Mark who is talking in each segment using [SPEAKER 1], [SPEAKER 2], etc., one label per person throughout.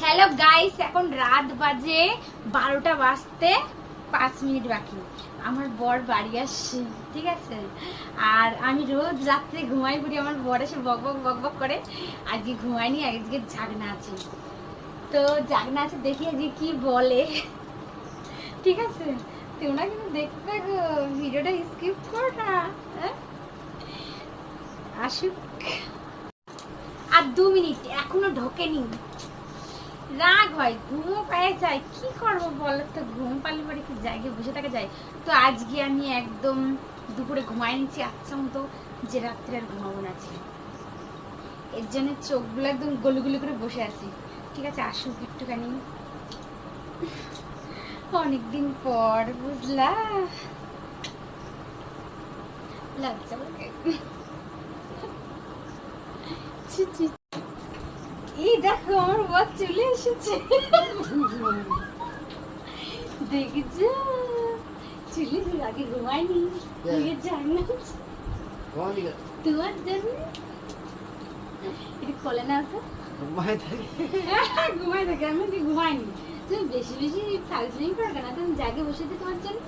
[SPEAKER 1] Hello guys এখন রাত বাজে বারোটা বাজতে পাঁচ মিনিট বাকি। আমার বর বাড়ি আসছে, ঠিক আছে? আর আমি রোজ রাত্রে ঘুমাই পড়ি আমার বর এসে বক বক বক বক করে। আজকে ঘুমাইনি আজকে জাগনা আছে। তো জাগনা আছে দেখি আজকে কি বলে। ঠিক আছে? তোমরা কিন্তু দেখতে থাকো ভিডিওটা স্কিপ করো না হ্যাঁ? আসুক। আর দু মিনিট, এখনও ঢোকেনি। রাগ হয়, ঘুমও যায়। কি বলো তো, ঘুম পরে কি জায়গায় বসে থাকা যায়? তো আজকে আমি একদম দুপুরে ঘুমাই নিচ্ছি আচ্ছা মতো যে রাত্রে আর ঘুমাবো না এর জন্য চোখগুলো একদম গলুগুলি করে বসে আছি। ঠিক আছে, আসুক একটুখানি। অনেকদিন পর, বুঝলা? লজ্জা এই দেখো আমার বর চলে এসেছে। দেখেছ? চলে তুই আগে ঘুমায়নি আগে জানি তোমার জন্য? এটা খোলে না তো। ঘুমাই থাকে। আমি কি ঘুমাইনি তুমি বেশি বেশি করো কেন? তুমি জাগে বসে দিই তোমার জন্য।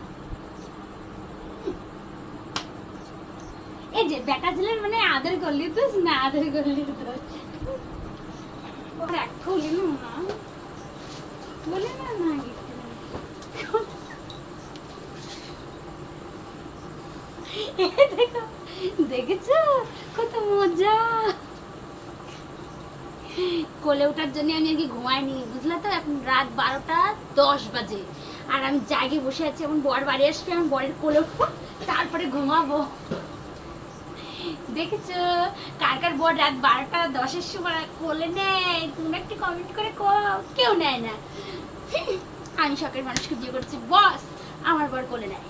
[SPEAKER 1] এই যে বেটা ছেলের মানে আদর করলি তো না আদর করলি তো ওর এক খুলি না বলে না না কত মজা কোলে ওঠার জন্য আমি আগে ঘুমাইনি, বুঝলে তো? এখন রাত বারোটা দশ বাজে। আর আমি জাগে বসে আছি এখন বর বাড়ি আসবে, আমি বরের কোলে উঠবো, তারপরে ঘুমাবো। দেখেছ? কার কার বর রাত বারোটা, দশের সময় কোলে নেয়? তুমি একটু কমেন্ট করে কেউ নেয় না। আমি শখের মানুষকে বিয়ে করছি, বস। আমার বর কোলে নেয়।